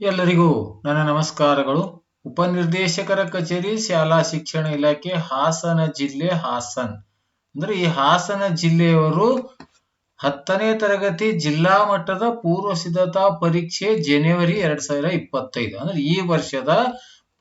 ಎಲ್ಲರಿಗೂ ನನ್ನ ನಮಸ್ಕಾರಗಳು. ಉಪನಿರ್ದೇಶಕರ ಕಚೇರಿ, ಶಾಲಾ ಶಿಕ್ಷಣ ಇಲಾಖೆ, ಹಾಸನ ಜಿಲ್ಲೆ, ಹಾಸನ್. ಅಂದ್ರೆ ಈ ಹಾಸನ ಜಿಲ್ಲೆಯವರು ಹತ್ತನೇ ತರಗತಿ ಜಿಲ್ಲಾ ಮಟ್ಟದ ಪೂರ್ವ ಸಿದ್ಧತಾ ಪರೀಕ್ಷೆ ಜನವರಿ ಎರಡ್ ಸಾವಿರ ಇಪ್ಪತ್ತೈದು. ಅಂದ್ರೆ ಈ ವರ್ಷದ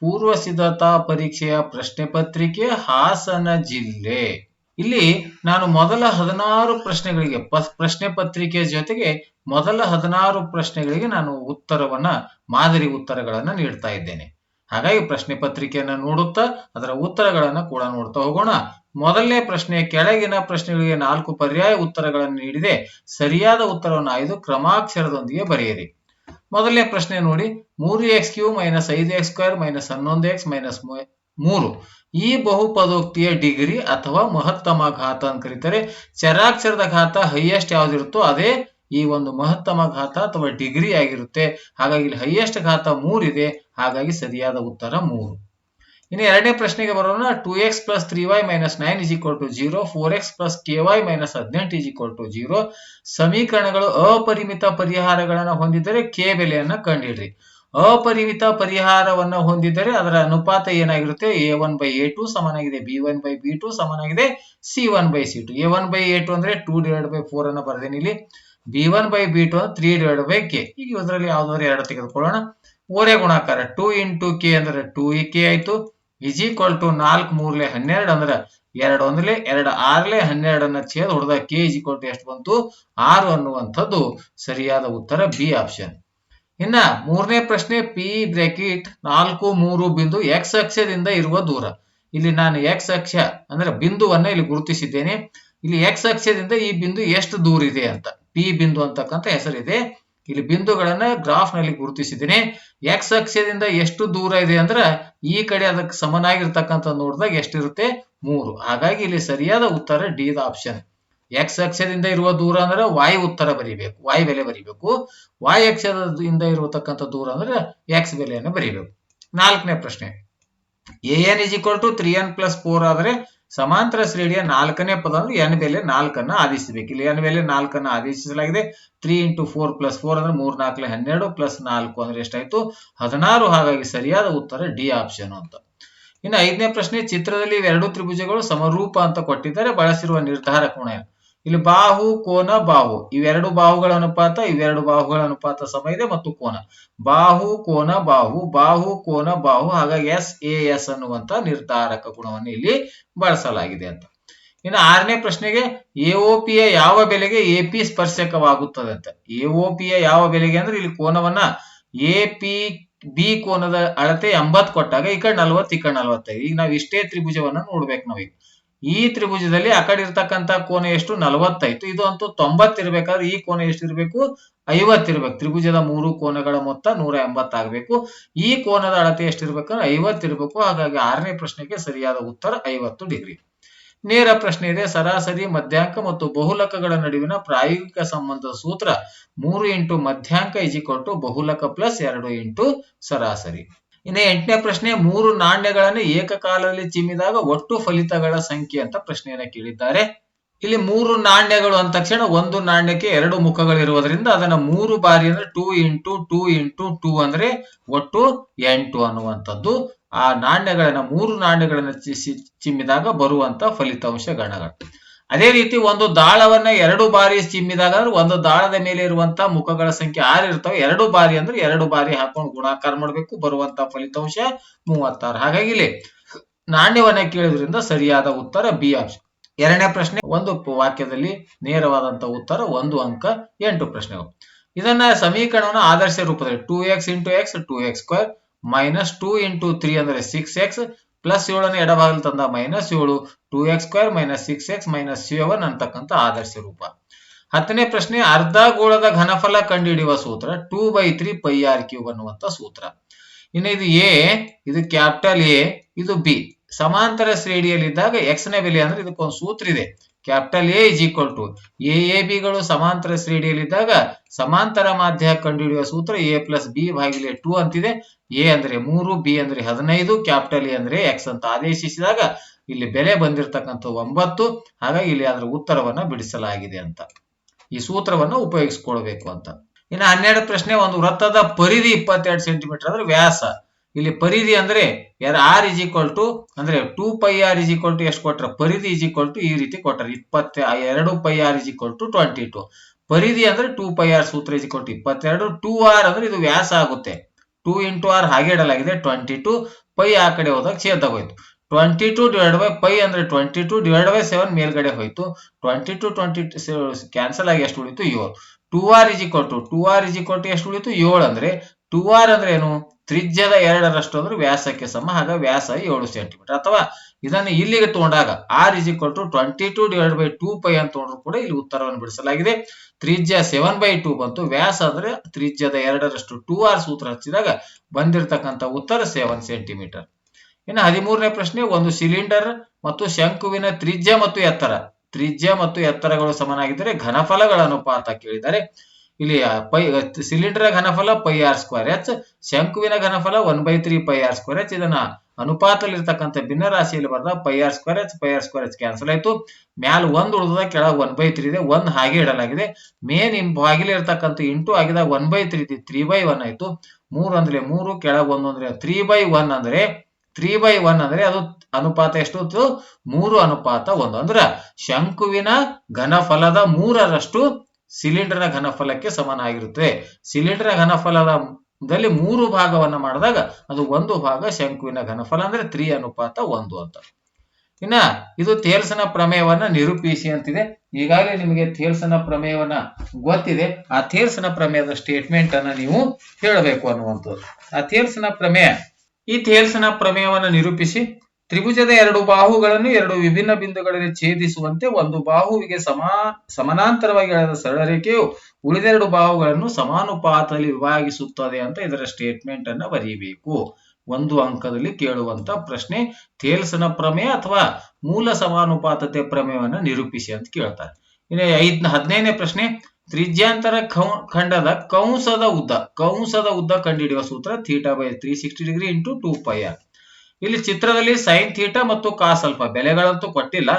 ಪೂರ್ವ ಸಿದ್ಧತಾ ಪರೀಕ್ಷೆಯ ಪ್ರಶ್ನೆ ಪತ್ರಿಕೆ ಹಾಸನ ಜಿಲ್ಲೆ. ಇಲ್ಲಿ ನಾನು ಮೊದಲ ಹದಿನಾರು ಪ್ರಶ್ನೆಗಳಿಗೆ ಪ್ರಶ್ನೆ ಪತ್ರಿಕೆಯ ಜೊತೆಗೆ ಮೊದಲ ಹದಿನಾರು ಪ್ರಶ್ನೆಗಳಿಗೆ ನಾನು ಉತ್ತರವನ್ನ, ಮಾದರಿ ಉತ್ತರಗಳನ್ನ ನೀಡ್ತಾ ಇದ್ದೇನೆ. ಹಾಗಾಗಿ ಪ್ರಶ್ನೆ ಪತ್ರಿಕೆಯನ್ನ ನೋಡುತ್ತಾ, ಅದರ ಉತ್ತರಗಳನ್ನ ಕೂಡ ನೋಡ್ತಾ ಹೋಗೋಣ. ಮೊದಲನೇ ಪ್ರಶ್ನೆ, ಕೆಳಗಿನ ಪ್ರಶ್ನೆಗಳಿಗೆ ನಾಲ್ಕು ಪರ್ಯಾಯ ಉತ್ತರಗಳನ್ನು ನೀಡಿದೆ. ಸರಿಯಾದ ಉತ್ತರವನ್ನು ಆಯ್ದು ಕ್ರಮಾಕ್ಷರದೊಂದಿಗೆ ಬರೆಯಿರಿ. ಮೊದಲನೇ ಪ್ರಶ್ನೆ ನೋಡಿ, ಮೂರು ಎಕ್ಸ್ ಕ್ಯೂ ಮೈನಸ್ ಐದು ಎಕ್ಸ್ ಸ್ಕ್ವೇರ್ ಮೈನಸ್ ಹನ್ನೊಂದು ಎಕ್ಸ್ ಮೈನಸ್ ಮೂರು. ಈ ಬಹುಪದೋಕ್ತಿಯ ಡಿಗ್ರಿ ಅಥವಾ ಮಹತ್ತಮ ಘಾತ ಅಂತ ಕರೀತಾರೆ. ಚರಾಕ್ಷರದ ಘಾತ ಹೈಯೆಸ್ಟ್ ಯಾವ್ದಿರುತ್ತೋ ಅದೇ ಈ ಒಂದು ಮಹತ್ತಮ ಘಾತ ಅಥವಾ ಡಿಗ್ರಿ ಆಗಿರುತ್ತೆ. ಹಾಗಾಗಿ ಇಲ್ಲಿ ಹೈಯೆಸ್ಟ್ ಘಾತ ಮೂರಿದೆ. ಹಾಗಾಗಿ ಸರಿಯಾದ ಉತ್ತರ ಮೂರು. ಇನ್ನು ಎರಡನೇ ಪ್ರಶ್ನೆಗೆ ಬರೋಣ. Two x plus three y minus nine is equal to zero four x plus k y minus ಹದಿನೆಂಟು ಇಸ್ ಈಕ್ವಲ್ ಟು ಜೀರೋ ಸಮೀಕರಣಗಳು ಅಪರಿಮಿತ ಪರಿಹಾರಗಳನ್ನು ಹೊಂದಿದ್ದರೆ ಕೆ ಬೆಲೆಯನ್ನು ಕಂಡುಹಿಡ್ರಿ ಅಪರಿಮಿತ ಪರಿಹಾರವನ್ನ ಹೊಂದಿದ್ದರೆ ಅದರ ಅನುಪಾತ ಏನಾಗಿರುತ್ತೆ? A one by A two ಸಮನಾಗಿದೆ. B one by B two ಸಮನಾಗಿದೆ. C one by C two A one by A two ಅಂದ್ರೆ ಟೂ ಡಿವೈಡ್ ಬೈ ಫೋರ್ ಅನ್ನ ಬರ್ದೇನೆ ಇಲ್ಲಿ. B one by B two ಅಂದ್ರೆ ತ್ರೀ ಡಿವೈಡ್ ಬೈ ಕೆ ಈಗ ಇದರಲ್ಲಿ ಯಾವ್ದಾದ್ರು ಎರಡು ತೆಗೆದುಕೊಳ್ಳೋಣ. ಓರೆ ಗುಣಾಕಾರ ಟೂ ಇಂಟು ಕೆ ಅಂದ್ರೆ ಟೂ ಇ ಕೆ ಆಯ್ತು. ಇಸ್ ಈಕ್ವಲ್ ಟು ನಾಲ್ಕು ಮೂರ್ಲೆ ಹನ್ನೆರಡು ಅಂದ್ರೆ ಎರಡು ಒಂದ್ಲೆ ಎರಡು ಆರ್ಲೆ ಹನ್ನೆರಡನ್ನ ಛೇದ ಹೊಡೆದ ಕೆ ಇಸ್ ಈಕ್ವಲ್ ಟು ಎಷ್ಟು ಬಂತು? ಆರು ಅನ್ನುವಂಥದ್ದು. ಸರಿಯಾದ ಉತ್ತರ ಬಿ ಆಪ್ಷನ್ ಇನ್ನ ಮೂರನೇ ಪ್ರಶ್ನೆ ಪಿ ಬ್ರಾಕೆಟ್ ನಾಲ್ಕು ಮೂರು ಬಿಂದು ಎಕ್ಸ್ ಅಕ್ಷದಿಂದ ಇರುವ ದೂರ. ಇಲ್ಲಿ ನಾನು ಎಕ್ಸ್ ಅಕ್ಷ ಅಂದ್ರೆ ಬಿಂದುವನ್ನ ಇಲ್ಲಿ ಗುರುತಿಸಿದ್ದೇನೆ. ಇಲ್ಲಿ ಎಕ್ಸ್ ಅಕ್ಷದಿಂದ ಈ ಬಿಂದು ಎಷ್ಟು ದೂರ ಇದೆ ಅಂತ. ಪಿ ಬಿಂದು ಅಂತಕ್ಕಂಥ ಹೆಸರಿದೆ. ಇಲ್ಲಿ ಬಿಂದುಗಳನ್ನ ಗ್ರಾಫ್ನಲ್ಲಿ ಗುರುತಿಸಿದ್ದೇನೆ. ಎಕ್ಸ್ ಅಕ್ಷದಿಂದ ಎಷ್ಟು ದೂರ ಇದೆ ಅಂದ್ರೆ ಈ ಕಡೆ ಅದಕ್ಕೆ ಸಮನಾಗಿರ್ತಕ್ಕಂಥ ನೋಡಿದಾಗ ಎಷ್ಟಿರುತ್ತೆ? ಮೂರು. ಹಾಗಾಗಿ ಇಲ್ಲಿ ಸರಿಯಾದ ಉತ್ತರ ಡಿ ದ ಆಪ್ಷನ್ ಎಕ್ಸ್ ಅಕ್ಷದಿಂದ ಇರುವ ದೂರ ಅಂದ್ರೆ ವಾಯ್ ಉತ್ತರ ಬರಿಬೇಕು ವಾಯ್ ಬೆಲೆ ಬರಿಬೇಕು. ವಾಯ್ ಅಕ್ಷದಿಂದ ಇರತಕ್ಕಂಥ ದೂರ ಅಂದ್ರೆ ಎಕ್ಸ್ ಬೆಲೆಯನ್ನು ಬರಿಬೇಕು. ನಾಲ್ಕನೇ ಪ್ರಶ್ನೆ. A n is equal to three n plus four ಆದ್ರೆ ಸಮಾಂತರ ಶ್ರೇಣಿಯ ನಾಲ್ಕನೇ ಪದ ಅಂದ್ರೆ ಎನ್ ಬೆಲೆ ನಾಲ್ಕನ್ನ ಆದೇಶಿಸಬೇಕು. ಇಲ್ಲಿ ಎನ್ ಬೆಲೆ ನಾಲ್ಕನ್ನ ಆದೇಶಿಸಲಾಗಿದೆ. Three into four plus four ಅಂದ್ರೆ ಮೂರ್ ನಾಲ್ಕು ಹನ್ನೆರಡು ಪ್ಲಸ್ ನಾಲ್ಕು ಅಂದ್ರೆ ಎಷ್ಟಾಯ್ತು? ಹದಿನಾರು. ಹಾಗಾಗಿ ಸರಿಯಾದ ಉತ್ತರ ಡಿ ಆಪ್ಷನ್ ಅಂತ. ಇನ್ನು ಐದನೇ ಪ್ರಶ್ನೆ, ಚಿತ್ರದಲ್ಲಿ ಇವೆರಡು ತ್ರಿಭುಜಗಳು ಸಮರೂಪ ಅಂತ ಕೊಟ್ಟಿದ್ದಾರೆ. ಬಳಸಿರುವ ನಿರ್ಧಾರ ಕೋಣ ಏನು? ಇಲ್ಲಿ ಬಾಹು, ಕೋನ, ಬಾಹು. ಇವೆರಡು ಬಾಹುಗಳ ಅನುಪಾತ, ಇವೆರಡು ಬಾಹುಗಳ ಅನುಪಾತ ಸಮ ಇದೆ ಮತ್ತು ಕೋನ. ಬಾಹು ಕೋನ, ಬಾಹು. ಬಾಹು, ಕೋನ, ಬಾಹು. ಹಾಗಾಗಿ ಎಸ್, ಎ, ಎಸ್ ಅನ್ನುವಂತ ನಿರ್ಧಾರಕ ಗುಣವನ್ನು ಇಲ್ಲಿ ಬಳಸಲಾಗಿದೆ ಅಂತ. ಇನ್ನು ಆರನೇ ಪ್ರಶ್ನೆಗೆ ಎಒಪಿಯ ಯಾವ ಬೆಲೆಗೆ ಎಪಿ ಸ್ಪರ್ಶಕವಾಗುತ್ತದೆ ಅಂತ ಎಒಪಿಯ ಯಾವ ಬೆಲೆಗೆ ಅಂದ್ರೆ ಇಲ್ಲಿ ಕೋನವನ್ನ ಎ ಪಿ, ಬಿ ಕೋನದ ಅಳತೆ ಎಂಬತ್ ಕೊಟ್ಟಾಗ ಈ ಕಡೆ ನಲ್ವತ್ತು, ಈ ಕಡೆ ನಲ್ವತ್ತೈದು. ಈಗ ನಾವು ಇಷ್ಟೇ ತ್ರಿಭುಜವನ್ನ ನೋಡ್ಬೇಕು ನಾವೀಗ. ಈ ತ್ರಿಭುಜದಲ್ಲಿ ಆ ಕಡೆ ಇರ್ತಕ್ಕಂತ ಕೋನ ಎಷ್ಟು? ನಲವತ್ತೈತು ಇದು ಅಂತೂ ತೊಂಬತ್ತಿರ್ಬೇಕಾದ್ರೆ ಈ ಕೋನ ಎಷ್ಟಿರ್ಬೇಕು ಐವತ್ತಿರ್ಬೇಕು ತ್ರಿಭುಜದ ಮೂರು ಕೋನಗಳ ಮೊತ್ತ ನೂರ ಎಂಬತ್ತಾಗಬೇಕು ಈ ಕೋನದ ಅಳತೆ ಎಷ್ಟಿರ್ಬೇಕಂದ್ರೆ ಐವತ್ತಿರ್ಬೇಕು ಹಾಗಾಗಿ ಆರನೇ ಪ್ರಶ್ನೆಗೆ ಸರಿಯಾದ ಉತ್ತರ ಐವತ್ತು ಡಿಗ್ರಿ. ನೇರ ಪ್ರಶ್ನೆ ಇದೆ. ಸರಾಸರಿ, ಮಧ್ಯಾಂಕ ಮತ್ತು ಬಹುಲಕಗಳ ನಡುವಿನ ಪ್ರಾಯೋಗಿಕ ಸಂಬಂಧದ ಸೂತ್ರ ಮೂರು ಇಂಟು ಮಧ್ಯಾಂಕ ಇಜಿಕೊಟ್ಟು ಬಹುಲಕ ಪ್ಲಸ್ ಎರಡು ಇಂಟು ಸರಾಸರಿ. ಇನ್ನು ಎಂಟನೇ ಪ್ರಶ್ನೆ, ಮೂರು ನಾಣ್ಯಗಳನ್ನು ಏಕಕಾಲದಲ್ಲಿ ಚಿಮ್ಮಿದಾಗ ಒಟ್ಟು ಫಲಿತಗಳ ಸಂಖ್ಯೆ ಅಂತ ಪ್ರಶ್ನೆಯನ್ನ ಕೇಳಿದ್ದಾರೆ. ಇಲ್ಲಿ ಮೂರು ನಾಣ್ಯಗಳು ಅಂದ ತಕ್ಷಣ ಒಂದು ನಾಣ್ಯಕ್ಕೆ ಎರಡು ಮುಖಗಳಿರುವುದರಿಂದ ಅದನ್ನ ಮೂರು ಬಾರಿ ಅಂದ್ರೆ two into two into two ಅಂದ್ರೆ ಒಟ್ಟು ಎಂಟು ಅನ್ನುವಂಥದ್ದು. ಆ ನಾಣ್ಯಗಳನ್ನ, ಮೂರು ನಾಣ್ಯಗಳನ್ನ ಚಿಮ್ಮಿದಾಗ ಬರುವಂತ ಫಲಿತಾಂಶ ಗಣಗಳು ಅದೇ ರೀತಿ ಒಂದು ದಾಳವನ್ನ ಎರಡು ಬಾರಿ ಚಿಮ್ಮಿದಾಗ ಅಂದ್ರೆ ಒಂದು ದಾಳದ ಮೇಲೆ ಇರುವಂತ ಮುಖಗಳ ಸಂಖ್ಯೆ ಆರು ಇರ್ತವೆ. ಎರಡು ಬಾರಿ ಅಂದ್ರೆ ಎರಡು ಬಾರಿ ಹಾಕೊಂಡು ಗುಣಾಕಾರ ಮಾಡಬೇಕು. ಬರುವಂತ ಫಲಿತಾಂಶ ಮೂವತ್ತಾರು. ಹಾಗಾಗಿ ಇಲ್ಲಿ ನಾಣ್ಯವನ್ನ ಕೇಳಿದ್ರಿಂದ ಸರಿಯಾದ ಉತ್ತರ ಬಿ ಆಪ್ಷನ್. ಎರಡನೇ ಪ್ರಶ್ನೆ, ಒಂದು ವಾಕ್ಯದಲ್ಲಿ ನೇರವಾದಂತ ಉತ್ತರ ಒಂದು ಅಂಕ ಎಂಟು ಪ್ರಶ್ನೆಗಳು. ಇದನ್ನ ಸಮೀಕರಣವನ್ನು ಆದರ್ಶ ರೂಪದಲ್ಲಿ two x into x two x square minus two into three ಅಂದ್ರೆ ಸಿಕ್ಸ್ ಎಕ್ಸ್ ಪ್ಲಸ್ ಏಳನ್ನು ಎಡಭಾಗದಲ್ಲಿ ತಂದ ಮೈನಸ್ ಏಳು two x square minus six x minus seven ಅಂತಕ್ಕಂಥ ಆದರ್ಶ ರೂಪ. ಹತ್ತನೇ ಪ್ರಶ್ನೆ, ಅರ್ಧ ಗೋಳದ ಘನಫಲ ಕಂಡುಹಿಡಿಯುವ ಸೂತ್ರ two by three pi r cube ಅನ್ನುವಂತ ಸೂತ್ರ. ಇನ್ನು ಇದು ಎ ಇದು ಕ್ಯಾಪಿಟಲ್ ಎ ಇದು ಬಿ ಸಮಾಂತರ ಶ್ರೇಣಿಯಲ್ಲಿದ್ದಾಗ ಎಕ್ಸ್ನ ಬೆಲೆ ಅಂದ್ರೆ ಇದಕ್ಕೊಂದು ಸೂತ್ರ ಇದೆ. Capital A is equal to A A ಬಿಗಳು ಸಮಾಂತರ ಶ್ರೇಣಿಯಲ್ಲಿದ್ದಾಗ ಸಮಾಂತರ ಮಾಧ್ಯ ಕಂಡುಹಿಡಿಯುವ ಸೂತ್ರ ಎ ಪ್ಲಸ್ ಬಿ ಭಾಗಿಲೆ ಟು ಅಂತಿದೆ. ಎ ಅಂದ್ರೆ ಮೂರು, ಬಿ ಅಂದ್ರೆ ಹದಿನೈದು, ಕ್ಯಾಪಿಟಲ್ ಎ ಅಂದ್ರೆ ಎಕ್ಸ್ ಅಂತ ಆದೇಶಿಸಿದಾಗ ಇಲ್ಲಿ ಬೆಲೆ ಬಂದಿರತಕ್ಕಂಥ ಒಂಬತ್ತು. ಹಾಗಾಗಿ ಇಲ್ಲಿ ಅದರ ಉತ್ತರವನ್ನ ಬಿಡಿಸಲಾಗಿದೆ ಅಂತ. ಈ ಸೂತ್ರವನ್ನ ಉಪಯೋಗಿಸ್ಕೊಳ್ಬೇಕು ಅಂತ. ಇನ್ನು ಹನ್ನೆರಡು ಪ್ರಶ್ನೆ, ಒಂದು ವೃತ್ತದ ಪರಿಧಿ ಇಪ್ಪತ್ತೆರಡು ಸೆಂಟಿಮೀಟರ್ ಅಂದ್ರೆ ವ್ಯಾಸ. ಇಲ್ಲಿ ಪರಿಧಿ ಅಂದ್ರೆ ಆರ್ ಇಸ್ ಈಕ್ವಲ್ ಟು ಅಂದ್ರೆ two pi r is equal to ಎಷ್ಟು ಕೊಟ್ರ? ಪರಿಧಿ ಇಸ್ ಈಕ್ವಲ್ ಟು ಈ ರೀತಿ ಕೊಟ್ಟರೆ ಇಪ್ಪತ್ತ ಎರಡು pi r is equal to twenty two ಪರಿಧಿ ಅಂದ್ರೆ ಟೂ ಪೈ ಆರ್ ಸೂತ್ರ ಇಸ್ ಈಕ್ವಲ್ ಟು ಇಪ್ಪತ್ತೆರಡು. ಟೂ ಆರ್ ಅಂದ್ರೆ ಇದು ವ್ಯಾಸ ಆಗುತ್ತೆ. ಟೂ ಇಂಟು ಆರ್ ಹಾಗೆ ಇಡಲಾಗಿದೆ. ಟ್ವೆಂಟಿ ಟು ಪೈ ಆ ಕಡೆ ಹೋದಾಗ ಛೇದ ಹೋಯ್ತು. Twenty two divide by pi ಅಂದ್ರೆ twenty two divide by seven ಮೇಲ್ಗಡೆ ಹೋಯ್ತು. ಟ್ವೆಂಟಿ ಟು ಟ್ವೆಂಟಿ ಕ್ಯಾನ್ಸಲ್ ಆಗಿ ಎಷ್ಟು ಉಳಿತು? ಏಳು. Two r is equal to two r is equal to ಎಷ್ಟು ಉಳಿತು? ಏಳು ಅಂದ್ರೆ ಟೂ ಆರ್ ಅಂದ್ರೆ ಏನು? ತ್ರಿಜ್ಯದ ಎರಡರಷ್ಟು ಅಂದ್ರೆ ವ್ಯಾಸಕ್ಕೆ ಸಮ, ಹಾಗ ವ್ಯಾಸ ಏಳು ಸೆಂಟಿಮೀಟರ್ ಅಥವಾ ಇದನ್ನು ಇಲ್ಲಿಗೆ ತಗೊಂಡಾಗ r is equal to twenty two divide by two pi ಅಂತ ತಗೊಂಡ್ರು ಕೂಡ ಇಲ್ಲಿ ಉತ್ತರವನ್ನು ಬಿಡಿಸಲಾಗಿದೆ. ತ್ರಿಜ್ಯ ಸೆವೆನ್ ಬೈ ಟೂ ಬಂತು. ವ್ಯಾಸ ಅಂದ್ರೆ ತ್ರಿಜ್ಯದ ಎರಡರಷ್ಟು ಟೂ ಆರ್ ಸೂತ್ರ ಹಚ್ಚಿದಾಗ ಬಂದಿರತಕ್ಕಂಥ ಉತ್ತರ ಸೆವೆನ್ ಸೆಂಟಿಮೀಟರ್ ಇನ್ನು ಹದಿಮೂರನೇ ಪ್ರಶ್ನೆ, ಒಂದು ಸಿಲಿಂಡರ್ ಮತ್ತು ಶಂಕುವಿನ ತ್ರಿಜ್ಯ ಮತ್ತು ಎತ್ತರ. ತ್ರಿಜ್ಯ ಮತ್ತು ಎತ್ತರಗಳು ಸಮನಾಗಿದ್ದರೆ ಘನಫಲಗಳ ಅನುಪಾತ ಕೇಳಿದರೆ ಇಲ್ಲಿ ಪೈ ಸಿಲಿಂಡರ್ ಘನಫಲ ಪೈ ಆರ್ ಸ್ಕ್ವೇರ್ ಎಚ್ ಶಂಕುವಿನ ಘನಫಲ one by three pi r square H ಇದನ್ನ ಅನುಪಾತದಲ್ಲಿರ್ತಕ್ಕಂಥ ಭಿನ್ನ ರಾಶಿಯಲ್ಲಿ ಬರ್ದ pi r square H pi r square H cancel ಆಯ್ತು. ಮ್ಯಾಲ್ ಒಂದ್ ಉಳಿದ ಕೆಳಗೆ ಒನ್ ಬೈ ತ್ರೀ ಇದೆ, ಒಂದ್ ಹಾಗೆ ಇಡಲಾಗಿದೆ. ಮೇನ್ ಇನ್ ಬಾಗಿಲು ಇರ್ತಕ್ಕಂಥ ಇಂಟು ಆಗಿದಾಗ ಒನ್ ಬೈ ತ್ರೀ ಇದೆ ತ್ರೀ ಬೈ ಒನ್ ಆಯ್ತು. ಮೂರ್ ಅಂದ್ರೆ ಮೂರು, ಕೆಳಗೆ ಒಂದು ಅಂದ್ರೆ ತ್ರೀ ಬೈ ಒನ್ ಅಂದ್ರೆ ತ್ರೀ ಬೈ ಒನ್ ಅಂದ್ರೆ ಅದು ಅನುಪಾತ ಎಷ್ಟು? ಮೂರು ಅನುಪಾತ ಒಂದು. ಅಂದ್ರ ಶಂಕುವಿನ ಘನಫಲದ ಮೂರರಷ್ಟು ಸಿಲಿಂಡರ್ನ ಘನಫಲಕ್ಕೆ ಸಮನಾಗಿರುತ್ತದೆ ಸಿಲಿಂಡರ್ನ ಘನಫಲದಲ್ಲಿ ಮೂರು ಭಾಗವನ್ನ ಮಾಡಿದಾಗ ಅದು ಒಂದು ಭಾಗ ಶಂಕುವಿನ ಘನಫಲ ಅಂದ್ರೆ ತ್ರೀ ಅನುಪಾತ ಒಂದು ಅಂತ. ಇನ್ನ ಇದು ತೇಲ್ಸನ ಪ್ರಮೇಯವನ್ನ ನಿರೂಪಿಸಿ ಅಂತಿದೆ. ಈಗಾಗಲೇ ನಿಮಗೆ ಥೇಲ್ಸನ ಪ್ರಮೇಯವನ್ನ ಗೊತ್ತಿದೆ. ಆ ಥೇಲ್ಸನ ಪ್ರಮೇಯದ ಸ್ಟೇಟ್ಮೆಂಟ್ ಅನ್ನ ನೀವು ಹೇಳಬೇಕು ಅನ್ನುವಂಥದ್ದು. ಆ ಥೇಲ್ಸನ ಪ್ರಮೇಯ, ಈ ತೇಲ್ಸನ ಪ್ರಮೇಯವನ್ನ ನಿರೂಪಿಸಿ. ತ್ರಿಭುಜದ ಎರಡು ಬಾಹುಗಳನ್ನು ಎರಡು ವಿಭಿನ್ನ ಬಿಂದುಗಳಲ್ಲಿ ಛೇದಿಸುವಂತೆ ಒಂದು ಬಾಹುವಿಗೆ ಸಮಾ, ಸಮಾನಾಂತರವಾಗಿ ಎಳೆದ ಸರಳ ರೇಖೆಯು ಉಳಿದೆರಡು ಬಾಹುಗಳನ್ನು ಸಮಾನುಪಾತದಲ್ಲಿ ವಿಭಾಗಿಸುತ್ತದೆ ಅಂತ ಇದರ ಸ್ಟೇಟ್ಮೆಂಟ್ ಅನ್ನ ಬರೀಬೇಕು. ಒಂದು ಅಂಕದಲ್ಲಿ ಕೇಳುವಂತ ಪ್ರಶ್ನೆ ತೇಲ್ಸನ ಪ್ರಮೇಯ ಅಥವಾ ಮೂಲ ಸಮಾನುಪಾತತೆ ಪ್ರಮೇಯವನ್ನ ನಿರೂಪಿಸಿ ಅಂತ ಕೇಳ್ತಾರೆ. ಇನ್ನು ಐದ್ ಹದಿನೈದನೇ ಪ್ರಶ್ನೆ, ತ್ರಿಜ್ಯಾಂತರ ಖಂಡದ ಕಂಸದ ಉದ್ದ ಕಂಸದ ಉದ್ದ ಕಂಡುಹಿಡಿಯುವ ಸೂತ್ರ, theta by three sixty degree into two pi r ಇಲ್ಲಿ ಚಿತ್ರದಲ್ಲಿ ಸೈನ್ ಥೀಟಾ ಮತ್ತು ಕಾಸ್ ಅಲ್ಪ ಬೆಲೆಗಳಂತೂ ಕೊಟ್ಟಿಲ್ಲ.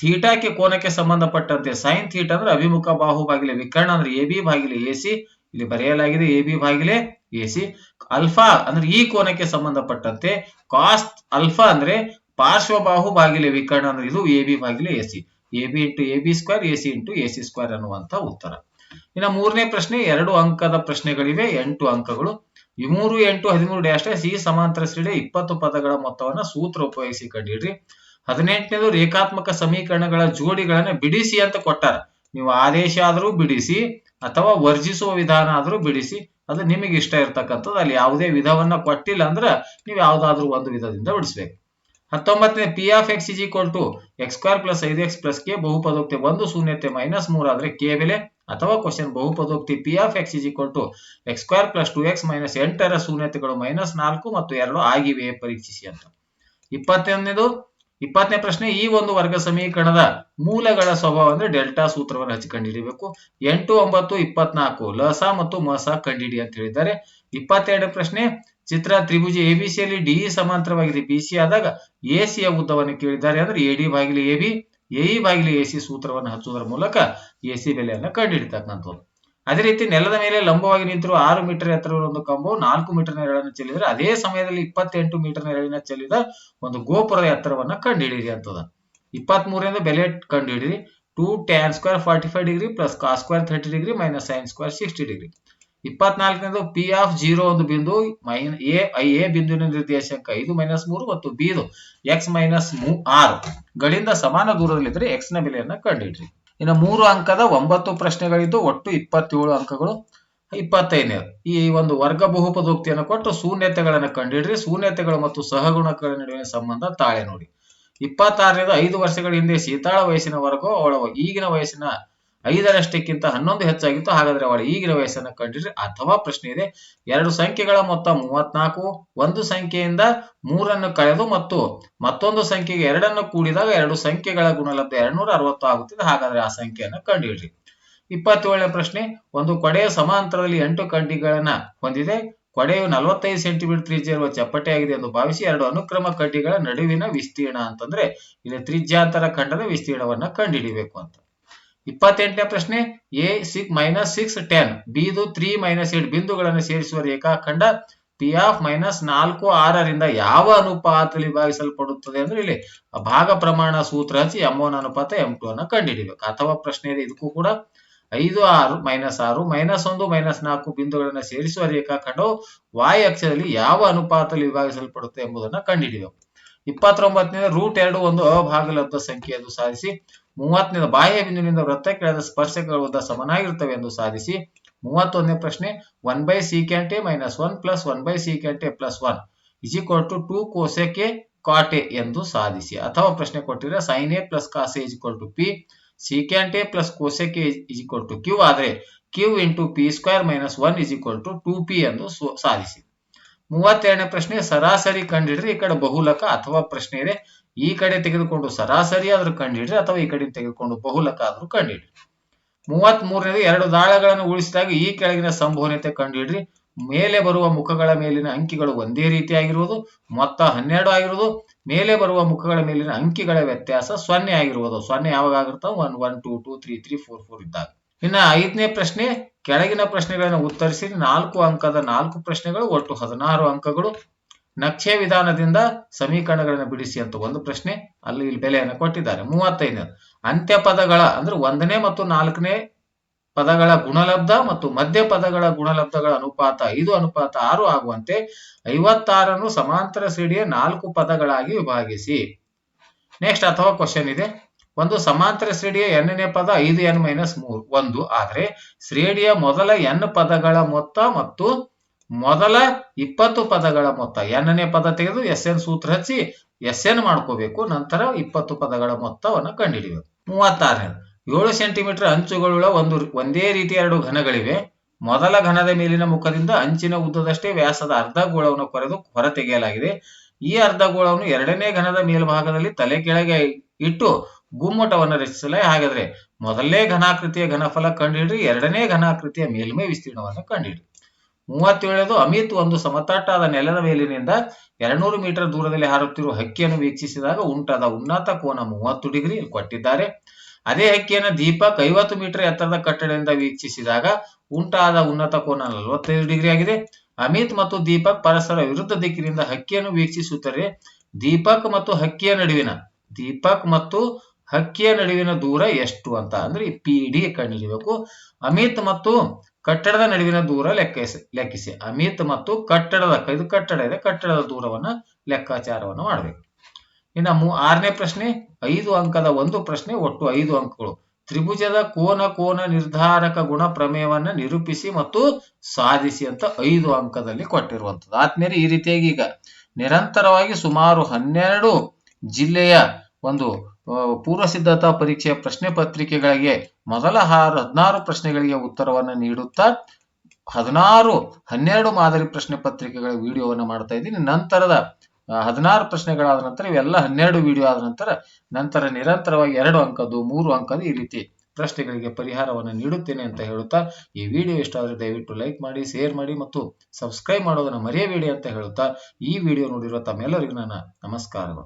ಥೀಟಾಕ್ಕೆ ಕೋನಕ್ಕೆ ಸಂಬಂಧಪಟ್ಟಂತೆ ಸೈನ್ ಥೀಟಾ ಅಂದ್ರೆ ಅಭಿಮುಖ ಬಾಹು ಬಾಗಿಲೆ ವಿಕರ್ಣ ಅಂದ್ರೆ ಎ ಬಿ ಬಾಗಿಲೆ ಎ ಸಿ ಇಲ್ಲಿ ಬರೆಯಲಾಗಿದೆ ಎ ಬಿ ಬಾಗಿಲೆ ಎ ಸಿ ಅಲ್ಫಾ ಅಂದ್ರೆ ಈ ಕೋನಕ್ಕೆ ಸಂಬಂಧಪಟ್ಟಂತೆ ಕಾಸ್ ಅಲ್ಫಾ ಅಂದ್ರೆ ಪಾರ್ಶ್ವ ಬಾಹು ಬಾಗಿಲೆ ವಿಕರ್ಣ ಅಂದ್ರೆ ಇದು A B ಬಾಗಿಲೆ A C A B into A B square A C into A C square ಅನ್ನುವಂತ ಉತ್ತರ. ಇನ್ನು ಮೂರನೇ ಪ್ರಶ್ನೆ, ಎರಡು ಅಂಕದ ಪ್ರಶ್ನೆಗಳಿವೆ, ಎಂಟು ಅಂಕಗಳು. ಮೂರು ಎಂಟು, ಹದಿಮೂರು ಡ್ಯಾಶ್ ಡ್ಯಾಶ್ ಸಿ ಸಮಾಂತರ ಸೀಡೆ ಇಪ್ಪತ್ತು ಪದಗಳ ಮೊತ್ತವನ್ನ ಸೂತ್ರ ಉಪಯೋಗಿಸಿ ಕಂಡಿಡ್ರಿ. ಹದಿನೆಂಟನೇದು ರೇಖಾತ್ಮಕ ಸಮೀಕರಣಗಳ ಜೋಡಿಗಳನ್ನ ಬಿಡಿಸಿ ಅಂತ ಕೊಟ್ಟಾರ. ನೀವು ಆದೇಶ ಆದರೂ ಬಿಡಿಸಿ ಅಥವಾ ವರ್ಜಿಸುವ ವಿಧಾನ ಆದರೂ ಬಿಡಿಸಿ, ಅದು ನಿಮಗೆ ಇಷ್ಟ ಇರ್ತಕ್ಕಂಥದ್ದು. ಅಲ್ಲಿ ಯಾವುದೇ ವಿಧವನ್ನ ಕೊಟ್ಟಿಲ್ಲ ಅಂದ್ರೆ ನೀವು ಯಾವ್ದಾದ್ರು ಒಂದು ವಿಧದಿಂದ ಬಿಡಿಸ್ಬೇಕು. ಹತ್ತೊಂಬತ್ತನೇ P of X is equal to X square plus ಐದು ಎಕ್ಸ್ ಪ್ಲಸ್ ಕೆ ಬಹುಪದೋಕ್ತಿ ಒಂದು ಶೂನ್ಯತೆ ಮೈನಸ್ ಮೂರು ಆದ್ರೆ ಕೆ ಬೆಲೆ. ಅಥವಾ question ಬಹುಪದೋಕ್ತಿ P of x is equal to x square plus two x minus ಎಂಟರ ಶೂನ್ಯತೆಗಳು ಮೈನಸ್ ನಾಲ್ಕು ಮತ್ತು ಎರಡು ಆಗಿವೆ ಪರೀಕ್ಷಿಸಿ ಅಂತ. ಇಪ್ಪತ್ತೊಂದನೇದು, ಇಪ್ಪತ್ತನೇ ಪ್ರಶ್ನೆ, ಈ ಒಂದು ವರ್ಗ ಸಮೀಕರಣದ ಮೂಲಗಳ ಸ್ವಭಾವ ಅಂದ್ರೆ ಡೆಲ್ಟಾ ಸೂತ್ರವನ್ನು ಹಚ್ಚಿ ಕಂಡುಹಿಡಿಯಬೇಕು ಎಂಟು, ಒಂಬತ್ತು, ಇಪ್ಪತ್ನಾಲ್ಕು ಲಸ ಮತ್ತು ಮಸ ಕಂಡುಹಿಡಿ ಅಂತ ಹೇಳಿದ್ದಾರೆ. ಇಪ್ಪತ್ತೆರಡು ಪ್ರಶ್ನೆ, ಚಿತ್ರ ತ್ರಿಭುಜ ಎಬಿಸಿ ಯಲ್ಲಿ ಡಿ ಸಮಾಂತರವಾಗಿದೆ. ಬಿಸಿ ಆದಾಗ ಎಸಿಯ ಉದ್ದವನ್ನು ಕೇಳಿದ್ದಾರೆ ಅಂದ್ರೆ ಎಡಿ ಬಾಗಿಲು ಎಬಿ ಎಇ ಬಾಗಿಲು ಎಸಿ ಸೂತ್ರವನ್ನು ಹಚ್ಚುವುದರ ಮೂಲಕ ಎಸಿ ಬೆಲೆಯನ್ನು ಕಂಡುಹಿಡಿತಕ್ಕಂಥದ್ದು ಅದೇ ರೀತಿ ನೆಲದ ಮೇಲೆ ಲಂಬವಾಗಿ ನಿಂತಿರುವ ಆರು ಮೀಟರ್ ಎತ್ತರವಿರುವ ಒಂದು ಕಂಬವು ನಾಲ್ಕು ಮೀಟರ್ ನೆರಳನ್ನು ಚೆಲ್ಲಿದರೆ ಅದೇ ಸಮಯದಲ್ಲಿ ಇಪ್ಪತ್ತೆಂಟು ಮೀಟರ್ ನೆರಳಿನ ಚೆಲ್ಲಿದ ಒಂದು ಗೋಪುರದ ಎತ್ತರವನ್ನ ಕಂಡುಹಿಡಿಯಿರಿ ಅಂತದ. ಇಪ್ಪತ್ತ್ ಮೂರರಿಂದ ಬೆಲೆ ಕಂಡುಹಿಡಿರಿ two tan square forty five degree plus cos square thirty degree minus sine square sixty degree ಇಪ್ಪತ್ನಾಲ್ಕನೇದು P of zero ಒಂದು ಬಿಂದು ಮೈನ್ ಎ ಎ ಬಿಂದುವಿನ ನಿರ್ದೇಶಾಂಕ ಐದು ಮೈನಸ್ ಮೂರು ಮತ್ತು ಬಿ ಇದು ಎಕ್ಸ್ ಮೈನಸ್ ಮೂ, ಆರು. ಗಳಿಂದ ಸಮಾನ ದೂರದಲ್ಲಿದ್ದರೆ ಎಕ್ಸ್ನ ಬೆಲೆಯನ್ನು ಕಂಡಿಡ್ರಿ. ಇನ್ನು ಮೂರು ಅಂಕದ ಒಂಬತ್ತು ಪ್ರಶ್ನೆಗಳಿದ್ದು ಒಟ್ಟು ಇಪ್ಪತ್ತೇಳು ಅಂಕಗಳು. ಇಪ್ಪತ್ತೈದನೇ ಈ ಒಂದು ವರ್ಗ ಬಹುಪದೋಕ್ತಿಯನ್ನು ಕೊಟ್ಟು ಶೂನ್ಯತೆಗಳನ್ನು ಕಂಡಿಡ್ರಿ. ಶೂನ್ಯತೆಗಳು ಮತ್ತು ಸಹಗುಣಗಳ ನಡುವಿನ ಸಂಬಂಧ ತಾಳೆ ನೋಡಿ. ಇಪ್ಪತ್ತಾರನೇದು ಐದು ವರ್ಷಗಳ ಹಿಂದೆ ಶೀತಾಳ ವಯಸ್ಸಿನ ವರ್ಗವು ಅವಳ ಈಗಿನ ವಯಸ್ಸಿನ ಐದರಷ್ಟಕ್ಕಿಂತ ಹನ್ನೊಂದು ಹೆಚ್ಚಾಗಿತ್ತು. ಹಾಗಾದ್ರೆ ಅವಳ ಈಗಿನ ವಯಸ್ಸನ್ನು ಕಂಡಿಡ್ರಿ. ಅಥವಾ ಪ್ರಶ್ನೆ ಇದೆ, ಎರಡು ಸಂಖ್ಯೆಗಳ ಮೊತ್ತ ಮೂವತ್ನಾಲ್ಕು ಒಂದು ಸಂಖ್ಯೆಯಿಂದ ಮೂರನ್ನು ಕಳೆದು ಮತ್ತು ಮತ್ತೊಂದು ಸಂಖ್ಯೆಗೆ ಎರಡನ್ನು ಕೂಡಿದಾಗ ಎರಡು ಸಂಖ್ಯೆಗಳ ಗುಣಲಬ್ಧ ಎರಡ್ನೂರ ಅರವತ್ತು ಆಗುತ್ತಿದೆ. ಹಾಗಾದ್ರೆ ಆ ಸಂಖ್ಯೆಯನ್ನು ಕಂಡುಹಿಡ್ರಿ ಇಪ್ಪತ್ತೇಳನೇ ಪ್ರಶ್ನೆ, ಒಂದು ಕೊಡೆಯ ಸಮಾಂತರದಲ್ಲಿ ಎಂಟು ಕಡ್ಡಿಗಳನ್ನ ಹೊಂದಿದೆ. ಕೊಡೆಯು ನಲವತ್ತೈದು ಸೆಂಟಿಮೀಟರ್ ತ್ರಿಜ್ಯ ಇರುವ ಚಪ್ಪಟೆಯಾಗಿದೆ ಎಂದು ಭಾವಿಸಿ ಎರಡು ಅನುಕ್ರಮ ಕಡ್ಡಿಗಳ ನಡುವಿನ ವಿಸ್ತೀರ್ಣ ಅಂತಂದ್ರೆ, ಇಲ್ಲಿ ತ್ರಿಜ್ಯಾಂತರ ಖಂಡದ ವಿಸ್ತೀರ್ಣವನ್ನ ಕಂಡುಹಿಡಿಬೇಕು ಅಂತ. ಇಪ್ಪತ್ತೆಂಟನೇ ಪ್ರಶ್ನೆ A six minus six ten ಬಿದು three minus eight ಬಿಂದುಗಳನ್ನು ಸೇರಿಸುವ ರೇಖಾಖಂಡ ಪಿ ಆಫ್ ಮೈನಸ್ ನಾಲ್ಕು ಆರರಿಂದ ಯಾವ ಅನುಪಾತದಲ್ಲಿ ಭಾಗಿಸಲ್ಪಡುತ್ತದೆ ಅಂದ್ರೆ ಇಲ್ಲಿ ಭಾಗ ಪ್ರಮಾಣ ಸೂತ್ರ ಹಚ್ಚಿ ಎಂ ಒನ್ ಅನುಪಾತ ಎಂ ಟು ಅನ್ನ ಕಂಡುಹಿಡಿಬೇಕು. ಅಥವಾ ಪ್ರಶ್ನೆ ಇದೆ, ಇದಕ್ಕೂ ಕೂಡ ಐದು ಆರು ಮೈನಸ್ ಆರು ಮೈನಸ್ ಒಂದು ಮೈನಸ್ ನಾಲ್ಕು ಬಿಂದುಗಳನ್ನು ಸೇರಿಸುವ ರೇಖಾಖಂಡವು ವಾಯ್ ಅಕ್ಷದಲ್ಲಿ ಯಾವ ಅನುಪಾತದಲ್ಲಿ ವಿಭಾಗಿಸಲ್ಪಡುತ್ತೆ ಎಂಬುದನ್ನು ಕಂಡುಹಿಡಿಯಬೇಕು ಇಪ್ಪತ್ತೊಂಬತ್ತನೇ ರೂಟ್ ಎರಡು ಒಂದು ಅಭಾಗಲಬ್ಧ ಸಂಖ್ಯೆ ಎಂದು ಸಾಧಿಸಿ ಮೂವತ್ತನೇ ಬಾಹ್ಯ ಬಿಂದುವಿನಿಂದ ವೃತ್ತಕ್ಕೆ ಕೆಳದ ಸ್ಪರ್ಶಕಗಳ ಉದ್ದ ಸಮನಾಗಿರುತ್ತವೆ ಎಂದು ಸಾಧಿಸಿ, ಮೂವತ್ತೊಂದನೇ ಪ್ರಶ್ನೆ one by secant minus one plus one by secant plus one is equal to two cosec cot ಎಂದು ಸಾಧಿಸಿ. ಅಥವಾ ಪ್ರಶ್ನೆ ಕೊಟ್ಟಿದ್ರೆ sine A plus cos A is to P secant A plus cosec is equal to Q ಆದ್ರೆ Q into P square minus one is equal to two P ಎಂದು ಸಾಧಿಸಿ. ಮೂವತ್ತೆರಡನೇ ಪ್ರಶ್ನೆ, ಸರಾಸರಿ ಕಂಡಿಡ್ರಿ ಈ ಕಡೆ ಬಹುಲಕ ಅಥವಾ ಪ್ರಶ್ನೆ ಇದೆ. ಈ ಕಡೆ ತೆಗೆದುಕೊಂಡು ಸರಾಸರಿ ಆದ್ರೂ ಕಂಡುಹಿಡ್ರಿ ಅಥವಾ ಈ ಕಡೆ ತೆಗೆದುಕೊಂಡು ಬಹುಲಕ ಆದ್ರೂ ಕಂಡುಹಿಡ್ರಿ. ಮೂವತ್ತ್ ಮೂರನೇದು ಎರಡು ದಾಳಗಳನ್ನು ಉಳಿಸಿದಾಗ ಈ ಕೆಳಗಿನ ಸಂಭವನೀಯತೆ ಕಂಡುಹಿಡ್ರಿ. ಮೇಲೆ ಬರುವ ಮುಖಗಳ ಮೇಲಿನ ಅಂಕಿಗಳು ಒಂದೇ ರೀತಿಯಾಗಿರುವುದು, ಮೊತ್ತ ಹನ್ನೆರಡು ಆಗಿರುವುದು. ಮೇಲೆ ಬರುವ ಮುಖಗಳ ಮೇಲಿನ ಅಂಕಿಗಳ ವ್ಯತ್ಯಾಸ ಸೊನ್ನೆ ಆಗಿರುವುದು. ಸೊನ್ನೆ ಯಾವಾಗ ಆಗಿರ್ತಾವ one one, two two, three three, four four ಇದ್ದಾಗ. ಇನ್ನ ಐದನೇ ಪ್ರಶ್ನೆ, ಕೆಳಗಿನ ಪ್ರಶ್ನೆಗಳನ್ನು ಉತ್ತರಿಸಿ ನಾಲ್ಕು ಅಂಕದ ನಾಲ್ಕು ಪ್ರಶ್ನೆಗಳು, ಒಟ್ಟು ಹದಿನಾರು ಅಂಕಗಳು. ನಕ್ಷೆ ವಿಧಾನದಿಂದ ಸಮೀಕರಣಗಳನ್ನು ಬಿಡಿಸಿ ಅಂತ ಒಂದು ಪ್ರಶ್ನೆ ಅಲ್ಲಿ ಇಲ್ಲಿ ಬೆಲೆಯನ್ನು ಕೊಟ್ಟಿದ್ದಾರೆ. ಮೂವತ್ತೈದು. ಅಂತ್ಯ ಪದಗಳ ಅಂದ್ರೆ ಒಂದನೇ ಮತ್ತು ನಾಲ್ಕನೇ ಪದಗಳ ಗುಣಲಬ್ಧ ಮತ್ತು ಮಧ್ಯ ಪದಗಳ ಗುಣಲಬ್ಧಗಳ ಅನುಪಾತ ಐದು, ಅನುಪಾತ ಆರು ಆಗುವಂತೆ ಐವತ್ತಾರನ್ನು ಸಮಾಂತರ ಶ್ರೇಣಿಯ ನಾಲ್ಕು ಪದಗಳಾಗಿ ವಿಭಾಗಿಸಿ. ನೆಕ್ಸ್ಟ್ ಅಥವಾ ಕ್ವಶನ್ ಇದೆ. ಒಂದು ಸಮಾಂತರ ಶ್ರೇಣಿಯ ಎನ್ನೇ ಪದ ಐದು ಎನ್ ಮೈನಸ್ ಮೂರು, ಒಂದು. ಆದ್ರೆ ಶ್ರೇಣಿಯ ಮೊದಲ ಎನ್ ಪದಗಳ ಮೊತ್ತ ಮತ್ತು ಮೊದಲ ಇಪ್ಪತ್ತು ಪದಗಳ ಮೊತ್ತ ಎನ್ನನೇ ಪದ ತೆಗೆದು ಎಸ್ ಎನ್ ಸೂತ್ರ ಹಚ್ಚಿ ಎಸ್ ಎನ್ ಮಾಡ್ಕೋಬೇಕು, ನಂತರ ಇಪ್ಪತ್ತು ಪದಗಳ ಮೊತ್ತವನ್ನು ಕಂಡುಹಿಡಿಯಬೇಕು ಮೂವತ್ತಾರನೇ ಏಳು ಸೆಂಟಿಮೀಟರ್ ಅಂಚುಗಳುಳ್ಳ ಒಂದು ಒಂದೇ ರೀತಿ ಎರಡು ಘನಗಳಿವೆ. ಮೊದಲ ಘನದ ಮೇಲಿನ ಮುಖದಿಂದ ಅಂಚಿನ ಉದ್ದದಷ್ಟೇ ವ್ಯಾಸದ ಅರ್ಧ ಗೋಳವನ್ನು ಕೊರೆದು ಹೊರತೆಗೆಯಲಾಗಿದೆ. ಈ ಅರ್ಧ ಗೋಳವನ್ನು ಎರಡನೇ ಘನದ ಮೇಲ್ಭಾಗದಲ್ಲಿ ತಲೆ ಕೆಳಗೆ ಇಟ್ಟು ಗುಮ್ಮಟವನ್ನು ರಚಿಸಲೇ ಹಾಗಾದ್ರೆ ಮೊದಲನೇ ಘನಾಕೃತಿಯ ಘನಫಲ ಕಂಡುಹಿಡ್ರಿ ಎರಡನೇ ಘನಾಕೃತಿಯ ಮೇಲ್ಮೈ ವಿಸ್ತೀರ್ಣವನ್ನು ಕಂಡುಹಿಡ್ರಿ ಮೂವತ್ತೇಳದು ಅಮಿತ್ ಒಂದು ಸಮತಟ್ಟಾದ ನೆಲದ ಮೇಲಿನಿಂದ ಎರಡ್ನೂರು ಮೀಟರ್ ದೂರದಲ್ಲಿ ಹಾರುತ್ತಿರುವ ಹಕ್ಕಿಯನ್ನು ವೀಕ್ಷಿಸಿದಾಗ ಉಂಟಾದ ಉನ್ನತ ಕೋನ ಮೂವತ್ತು ಡಿಗ್ರಿ ಕೊಟ್ಟಿದ್ದಾರೆ. ಅದೇ ಹಕ್ಕಿಯನ್ನು ದೀಪಕ್ ಐವತ್ತು ಮೀಟರ್ ಎತ್ತರದ ಕಟ್ಟಡದಿಂದ ವೀಕ್ಷಿಸಿದಾಗ ಉಂಟಾದ ಉನ್ನತ ಕೋನ ನಲವತ್ತೈದು ಡಿಗ್ರಿ ಆಗಿದೆ. ಅಮಿತ್ ಮತ್ತು ದೀಪಕ್ ಪರಸ್ಪರ ವಿರುದ್ಧ ದಿಕ್ಕಿನಿಂದ ಹಕ್ಕಿಯನ್ನು ವೀಕ್ಷಿಸುತ್ತಾರೆ ದೀಪಕ್ ಮತ್ತು ಹಕ್ಕಿಯ ನಡುವಿನ, ದೀಪಕ್ ಮತ್ತು ಹಕ್ಕಿಯ ನಡುವಿನ ದೂರ ಎಷ್ಟು ಅಂತ ಅಂದ್ರೆ ಪಿ ಡಿ ಕಂಡುಹಿಡಿಯಬೇಕು ಅಮಿತ್ ಮತ್ತು ಕಟ್ಟಡದ ನಡುವಿನ ದೂರ ಲೆಕ್ಕಿಸಿ ಲೆಕ್ಕಿಸಿ. ಅಮಿತ್ ಮತ್ತು ಕಟ್ಟಡದ, ಇದು ಕಟ್ಟಡ ಇದೆ, ಕಟ್ಟಡದ ದೂರವನ್ನ ಲೆಕ್ಕಾಚಾರವನ್ನು ಮಾಡಬೇಕು. ಇನ್ನು ಮೂ, ಆರನೇ ಪ್ರಶ್ನೆ, ಐದು ಅಂಕದ ಒಂದು ಪ್ರಶ್ನೆ, ಒಟ್ಟು ಐದು ಅಂಕಗಳು. ತ್ರಿಭುಜದ ಕೋನ ಕೋನ ನಿರ್ಧಾರಕ ಗುಣ ಪ್ರಮೇಯವನ್ನ ನಿರೂಪಿಸಿ ಮತ್ತು ಸಾಧಿಸಿ ಅಂತ ಐದು ಅಂಕದಲ್ಲಿ ಕೊಟ್ಟಿರುವಂತದ್ದು ಆದ್ಮೇಲೆ ಈ ರೀತಿಯಾಗಿ ಈಗ ನಿರಂತರವಾಗಿ ಸುಮಾರು ಹನ್ನೆರಡು ಜಿಲ್ಲೆಯ ಒಂದು ಪೂರ್ವ ಸಿದ್ಧತಾ ಪರೀಕ್ಷೆಯ ಪ್ರಶ್ನೆ ಪತ್ರಿಕೆಗಳಿಗೆ ಮೊದಲ ಹಾರು ಹದಿನಾರು ಪ್ರಶ್ನೆಗಳಿಗೆ ಉತ್ತರವನ್ನು ನೀಡುತ್ತಾ ಹದಿನಾರು, ಹನ್ನೆರಡು ಮಾದರಿ ಪ್ರಶ್ನೆ ಪತ್ರಿಕೆಗಳ ವಿಡಿಯೋವನ್ನು ಮಾಡ್ತಾ ಇದ್ದೀನಿ. ನಂತರದ ಹದಿನಾರು ಪ್ರಶ್ನೆಗಳಾದ ನಂತರ ಇವೆಲ್ಲ ಹನ್ನೆರಡು ವಿಡಿಯೋ ಆದ ನಂತರ ನಂತರ ನಿರಂತರವಾಗಿ ಎರಡು ಅಂಕದ್ದು, ಮೂರು ಅಂಕದ್ದು ಈ ರೀತಿ ಪ್ರಶ್ನೆಗಳಿಗೆ ಪರಿಹಾರವನ್ನು ನೀಡುತ್ತೇನೆ ಅಂತ ಹೇಳುತ್ತಾ ಈ ವಿಡಿಯೋ ಇಷ್ಟ ಆದರೆ ದಯವಿಟ್ಟು ಲೈಕ್ ಮಾಡಿ, ಶೇರ್ ಮಾಡಿ ಮತ್ತು ಸಬ್ಸ್ಕ್ರೈಬ್ ಮಾಡೋದನ್ನು ಮರೆಯಬೇಡಿ ಅಂತ ಹೇಳುತ್ತಾ ಈ ವಿಡಿಯೋ ನೋಡಿರುವ ತಮ್ಮೆಲ್ಲರಿಗೂ ನನ್ನ ನಮಸ್ಕಾರಗಳು.